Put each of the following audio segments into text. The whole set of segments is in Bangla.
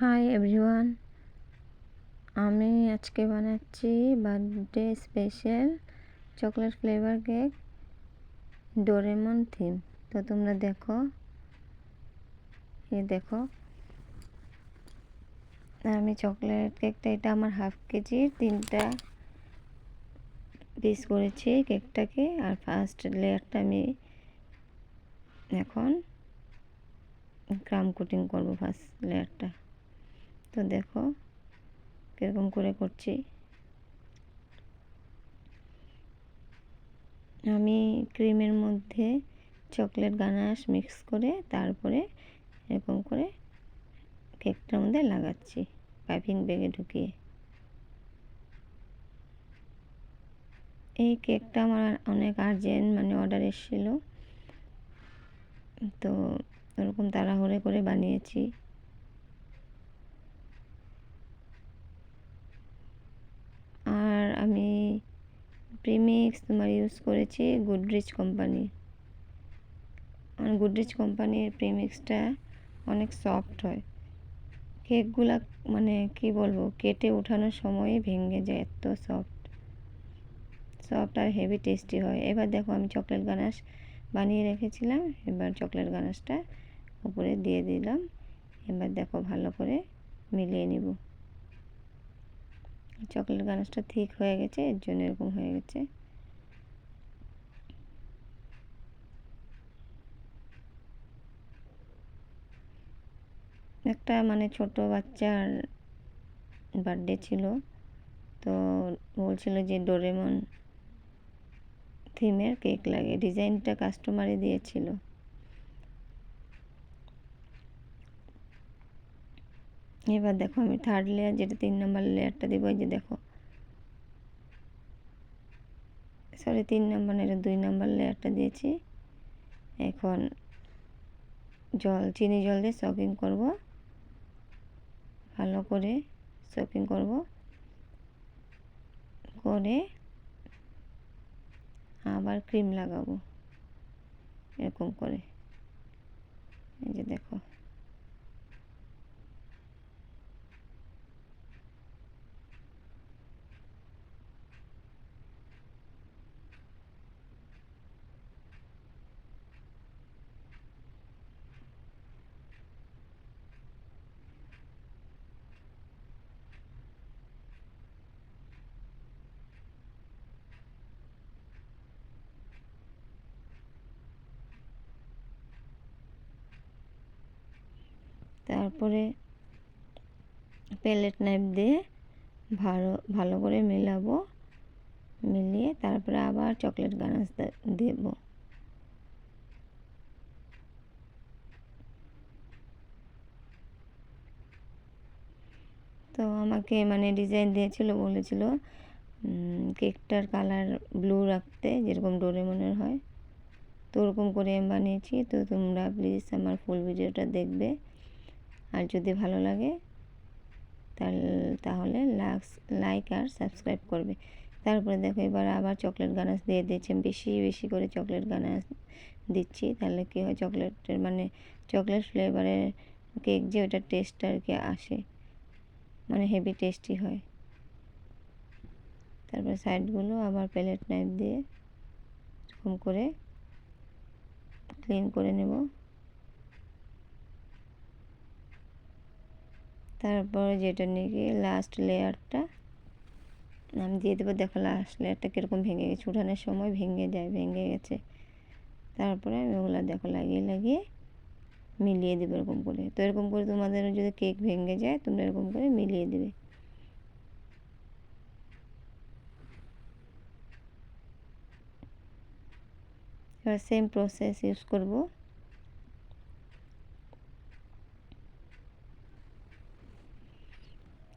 হাই এভরিওয়ান আমি আজকে বানাচ্ছি birthday special chocolate flavour cake Doraemon theme তো তোমরা দেখো। এ দেখো। আমি চকলেট কেকটা এটা আমার হাফ কেজি। তিনটা পিস করেছি কেকটাকে আর ফার্স্ট লেয়ারটা আমি এখন ক্রাম কোটিং করব ফার্স্ট লেয়ারটা তো দেখো, কীরকম করে করছি। আমি ক্রিমের মধ্যে চকলেট গানাশ মিক্স করে তারপরে এরকম করে কেকটার মধ্যে লাগাচ্ছি, পাইপিং ব্যাগে ঢুকিয়ে। এই কেকটা আমার অনেক আর্জেন্ট মানে অর্ডার এসেছিল। তো ওরকম তাড়াহুড়ো করে বানিয়েছি আর আমি প্রিমিক্স তোমার ইউজ করেছি গুডরিচ কোম্পানি গুডরিচ কোম্পানির প্রিমিক্সটা অনেক সফট হয়। কেকগুলা মানে কি বলব, কেটে ওঠানোর সময় ভেঙে যায়, এত সফট সফট আর হেভি টেস্টি হয়। এবার দেখো আমি চকলেট গানাশ বানিয়ে রেখেছিলাম, এবার চকলেট গানাশটা উপরে দিয়ে দিলাম। এবার দেখো ভালো করে মিলিয়ে নিব। চকলেট গানাশটা ঠিক হয়ে গেছে, এর জন্য এরকম হয়ে গেছে। একটা মানে ছোট বাচ্চার বার্থডে ছিল, তো বলছিল যে ডোরেমন থিমের কেক লাগে ডিজাইনটা কাস্টমারই দিয়েছিল। এবার দেখো আমি থার্ড লেয়ার যেটা তিন নম্বর লেয়ারটা দেবো, এই যে দেখো। সরি তিন নম্বর এটা দুই নম্বর লেয়ারটা দিয়েছি। এখন জল, চিনি জল দিয়ে সকিং করব। ভালো করে সকিং করব। করে আবার ক্রিম লাগাবো। এরকম করে। এই যে দেখো। তারপরে প্যালেট নাইফ দিয়ে ভালো ভালো করে মেলাবো। মিলিয়ে তারপরে আবার চকলেট গানাস দেব। তো আমাকে মানে ডিজাইন দিয়েছিল, বলেছিল কেকটার কালার ব্লু রাখতে, যেরকম ডোরেমনের হয়। তো ওরকম করে আমি বানিয়েছি। তো তোমরা প্লিজ আমার ফুল ভিডিওটা দেখবে। আর যদি ভালো লাগে তাহলে লাইক আর সাবস্ক্রাইব করবে। তারপরে দেখো এবার আবার চকলেট গানাস দিয়ে দিয়েছি। বেশি বেশি করে চকলেট গানাস দিচ্ছি। তাহলে কী হয়, চকলেটের মানে চকলেট ফ্লেভারের কেক যে ওটার টেস্ট আর কি আসে। মানে হেভি টেস্টি হয়। তারপর সাইডগুলো আবার প্লেট নাইফ দিয়ে এরকম করে ক্লিন করে নেব। তারপরে যেটা নাকি লাস্ট লেয়ারটা আমি দিয়ে দেবো, দেখো লাস্ট লেয়ারটা কীরকম ভেঙে গেছে। উঠানোর সময় ভেঙে যায়, ভেঙে গেছে। তারপরে আমি ওগুলো দেখো লাগিয়ে লাগিয়ে মিলিয়ে দেবো এরকম করে। তো এরকম করে তোমাদের যদি কেক ভেঙে যায়, তোমরা এরকম করে মিলিয়ে দেবে। এবার সেম প্রসেস ইউজ করব।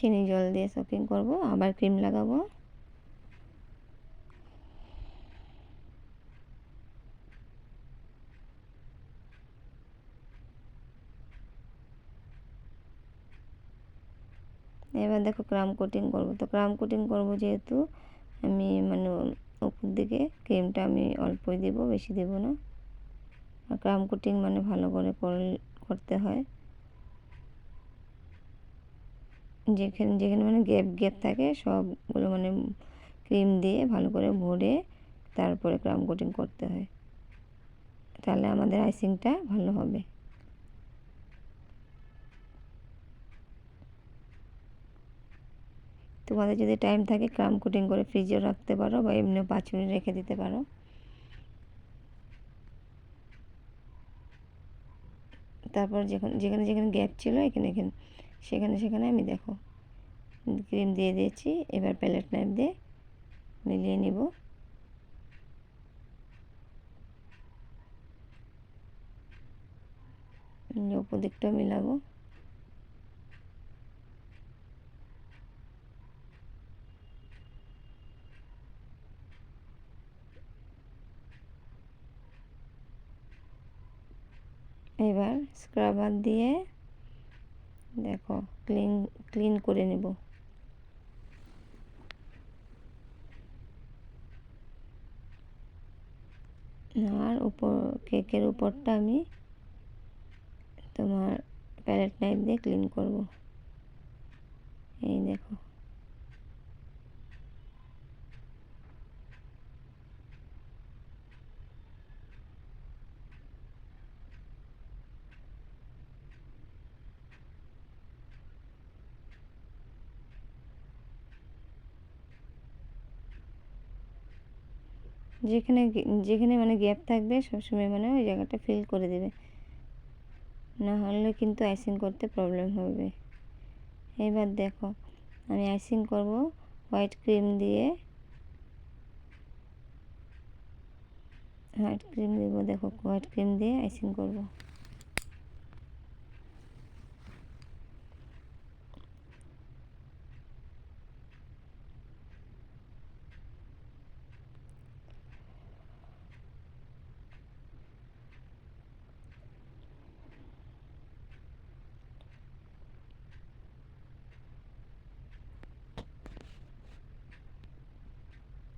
চিনি জল দিয়ে সোকিং করব, আবার ক্রিম লাগাবো। এবার দেখো ক্রাম কোটিং করব। তো ক্রাম কোটিং করব যেহেতু, আমি মানে উপর দিকে ক্রিমটা আমি অল্পই দেব, বেশি দেব না। আর ক্রাম কোটিং মানে ভালো করে করতে হয়। যেখানে যেখানে মানে গ্যাপ গ্যাপ থাকে, সবগুলো মানে ক্রিম দিয়ে ভালো করে ভরে তারপরে ক্রাম কোটিং করতে হয়। তাহলে আমাদের আইসিংটা ভালো হবে। তোমাদের যদি টাইম থাকে, ক্রাম কোটিং করে ফ্রিজেও রাখতে পারো বা এমনিও পাঁচ মিনিট রেখে দিতে পারো। তারপর যেখানে যেখানে যেখানে গ্যাপ ছিল, এখানে এখানে সেখানে সেখানে আমি দেখো ক্রিম দিয়ে দিয়েছি, এবার প্যালেট নাইফ দিয়ে মিলিয়ে নিব। উপর দিকটাও মিলাবো। এবার স্ক্রাবার দিয়ে দেখো ক্লিন ক্লিন করে নেব। আর উপর কেকের উপরটা আমি তোমার প্যালেট নাইফ দিয়ে ক্লিন করব। এই দেখো। যেখানে যেখানে মানে গ্যাপ থাকবে সবসময় মানে ওই জায়গাটা ফিল করে দেবে। না হলে কিন্তু আইসিং করতে প্রবলেম হবে। এবার দেখো, আমি আইসিং করব হোয়াইট ক্রিম দিয়ে। হোয়াইট ক্রিম দেবো, দেখো হোয়াইট ক্রিম দিয়ে আইসিং করব।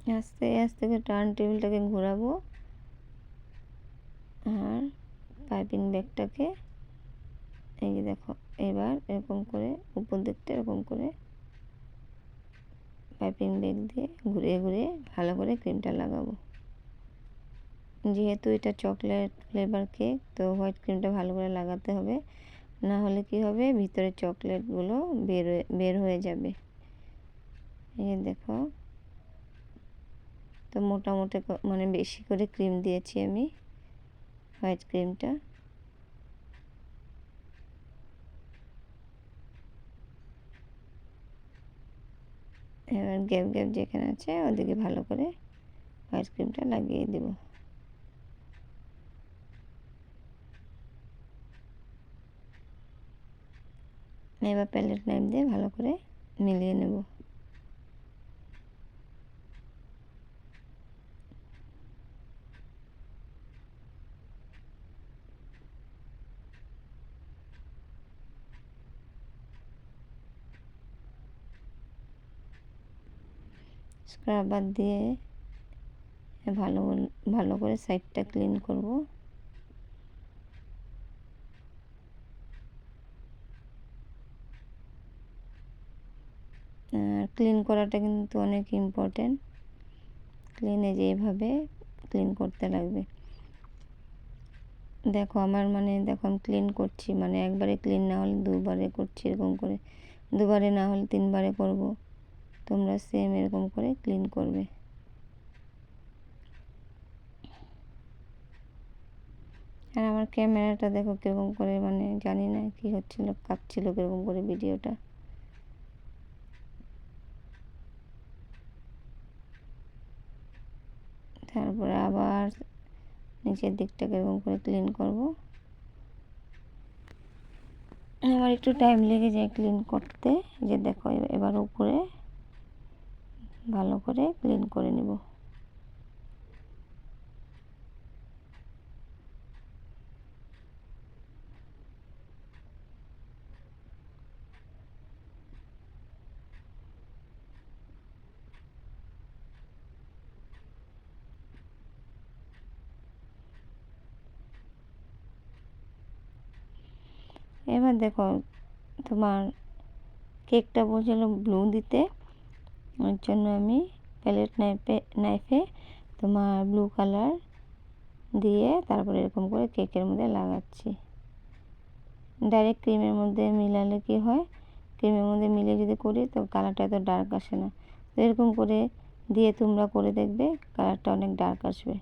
আস্তে আস্তে করে টার্ন টেবিলটাকে ঘোরাবো। আর পাইপিং ব্যাগটাকে, এই যে দেখো, এবার এরকম করে, উপর দিকটা এরকম করে পাইপিং ব্যাগ দিয়ে ঘুরিয়ে ঘুরিয়ে ভালো করে ক্রিমটা লাগাবো। যেহেতু এটা চকলেট ফ্লেভার কেক তো হোয়াইট ক্রিমটা ভালো করে লাগাতে হবে। না হলে কি হবে? ভিতরে চকলেটগুলো বের বের হয়ে যাবে। এই দেখো তো মোটামুটি মানে বেশি করে ক্রিম দিয়েছি আমি, হোয়াইট ক্রিমটা। এবার গ্যাপ গ্যাপ যেখানে আছে ওদিকে ভালো করে হোয়াইট ক্রিমটা লাগিয়ে দেব। এবার প্যালেট নাইফ দিয়ে ভালো করে মিলিয়ে নেব। স্ক্রাবার দিয়ে ভালো ভালো করে সাইডটা ক্লিন করব। আর ক্লিন করাটা কিন্তু অনেক ইম্পর্টেন্ট ক্লিনে যে এভাবে ক্লিন করতে লাগবে। দেখো আমার মানে দেখো আমি ক্লিন করছি মানে একবারে ক্লিন না হলে দুবারে করছি এরকম করে। দুবারে না হলে তিনবারে করব। তোমরা সেম এরকম করে ক্লিন করবে। আর আমার ক্যামেরাটা দেখো কীরকম করে মানে জানি না কি হচ্ছিল, কাঁপছিল কীরকম করে ভিডিওটা তারপরে আবার নিচের দিকটাকে এরকম করে ক্লিন করব। আমার একটু টাইম লেগে যায় ক্লিন করতে, যে দেখো এবার উপরে ভালো করে ক্লিন করে নেব। এবার দেখো তোমার কেকটা বলছিল ব্লু দিতে। ওর জন্য আমি প্যালেট নাইফে নাইফে তোমার ব্লু কালার দিয়ে তারপরে এরকম করে কেকের মধ্যে লাগাচ্ছি। ডাইরেক্ট ক্রিমের মধ্যে মিলালে কি হয়? ক্রিমের মধ্যে মিলে যদি করি তো কালারটা এত ডার্ক আসে না। তো এরকম করে দিয়ে তোমরা করে দেখবে কালারটা অনেক ডার্ক আসবে।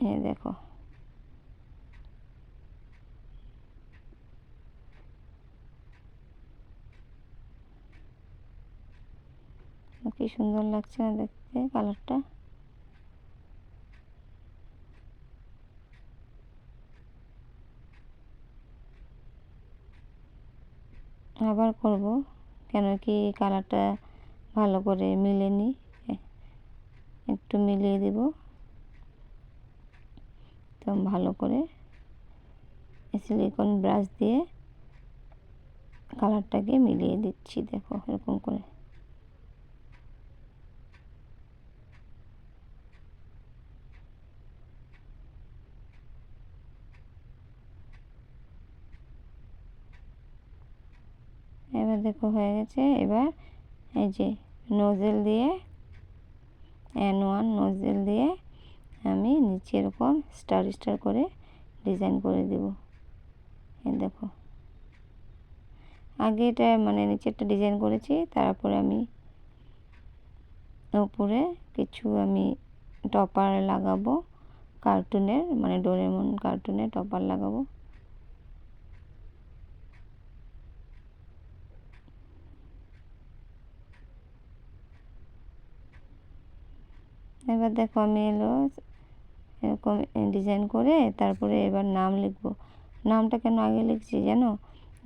এই দেখো। কি সুন্দর লাগছে না দেখতে কালারটা? আবার করব, কেন কি কালারটা ভালো করে মিলেনি। একটু মিলিয়ে দেব। তো ভালো করে সিলিকন ব্রাশ দিয়ে কালারটাকে মিলিয়ে দিচ্ছি, দেখো এরকম করে এবার দেখো হয়ে গেছে। এবার এই যে নোজেল দিয়ে এন ওয়ান নোজেল দিয়ে আমি নিচে এরকম স্টার স্টার করে ডিজাইন করে দেব। এই দেখো। আগে এটা মানে নিচে একটা ডিজাইন করেছি, তারপরে আমি উপরে কিছু আমি টপার লাগাবো কার্টুনের মানে ডোরেমন কার্টুনের টপার লাগাবো। এবার দেখো আমি এলো, এরকম ডিজাইন করে তারপরে এবার নাম লিখব। নামটা কেন আগে লিখছি জানো?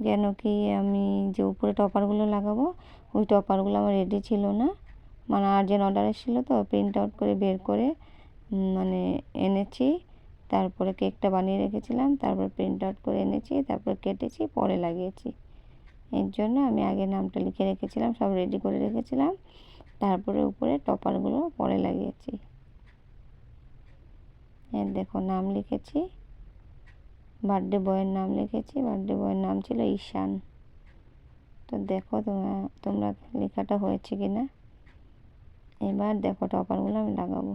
যেন কি আমি যে উপরে টপারগুলো লাগাবো, ওই টপারগুলো আমার রেডি ছিল না। মানে আর্জেন্ট অর্ডার এসেছিল তো প্রিন্ট আউট করে বের করে মানে এনেছি। তারপরে কেকটা বানিয়ে রেখেছিলাম, তারপর প্রিন্ট আউট করে এনেছি, তারপর কেটেছি, পরে লাগিয়েছি। এর জন্য আমি আগে নামটা লিখে রেখেছিলাম, সব রেডি করে রেখেছিলাম। তারপরে উপরে টপারগুলো পরে লাগিয়েছি। এর দেখো, নাম লিখেছি। বার্থডে বয়ের নাম লিখেছি। বার্থডে বয়ের নাম ছিল ঈশান। তো দেখো তোমরা তোমরা লেখাটা হয়েছে কি না এবার দেখো টপারগুলো আমি লাগাবো।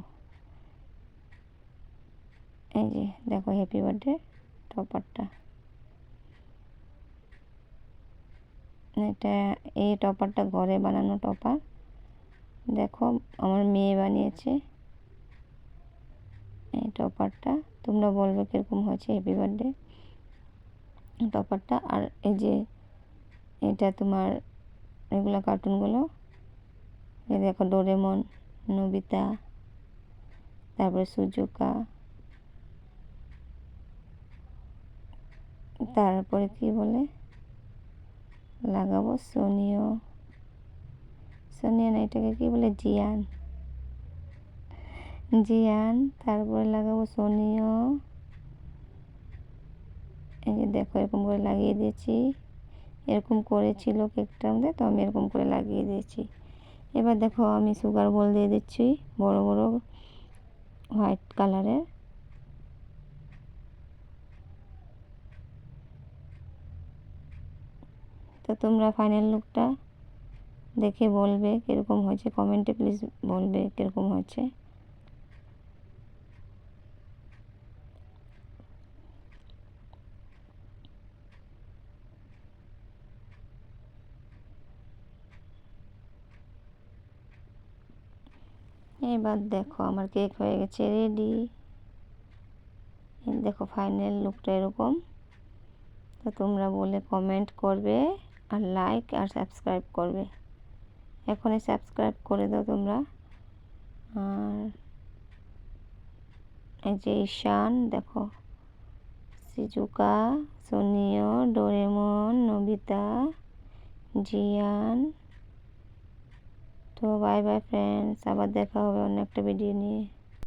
এই যে, দেখো হ্যাপি বার্থডে টপারটা। এটা, এই টপারটা ঘরে বানানো টপার। দেখো, আমার মেয়ে বানিয়েছে। এই টপারটা, তোমরা বলবে কীরকম হয়েছে হ্যাপি বার্থডে টপারটা, আর এই যে এটা তোমার এগুলো কার্টুনগুলো। এই দেখো, ডোরেমন, নবিতা, তারপরে সুজুকা। তারপরে কি বলে? লাগাবো, সোনিও। সোনিয়া না এটাকে কী বলে? জিয়ান। জিয়ান, তারপরে লাগাবো সোনিও এই যে দেখো, এরকম করে লাগিয়ে দিয়েছি। এরকম করেছিল কেকটার মধ্যে তো আমি এরকম করে লাগিয়ে দিয়েছি। এবার দেখো, আমি সুগার বল দিয়ে দিচ্ছি, বড় বড় হোয়াইট কালারের। তো তোমরা ফাইনাল লুকটা দেখে বলবে কীরকম হয়েছে কমেন্টে প্লিজ বলবে কীরকম হয়েছে। এবার দেখো আমার কেক হয়ে গেছে রেডি দেখো ফাইনাল লুকটা এরকম। তো তোমরা বলে কমেন্ট করবে আর লাইক আর সাবস্ক্রাইব করবে। এখনই সাবস্ক্রাইব করে দাও তোমরা। আর এই যে ঈশান, দেখো। সিজুকা সোনিও ডোরেমন, নবিতা, জিয়ান। তো বাই বাই ফ্রেন্ডস আবার দেখা হবে অন্য একটা ভিডিও নিয়ে।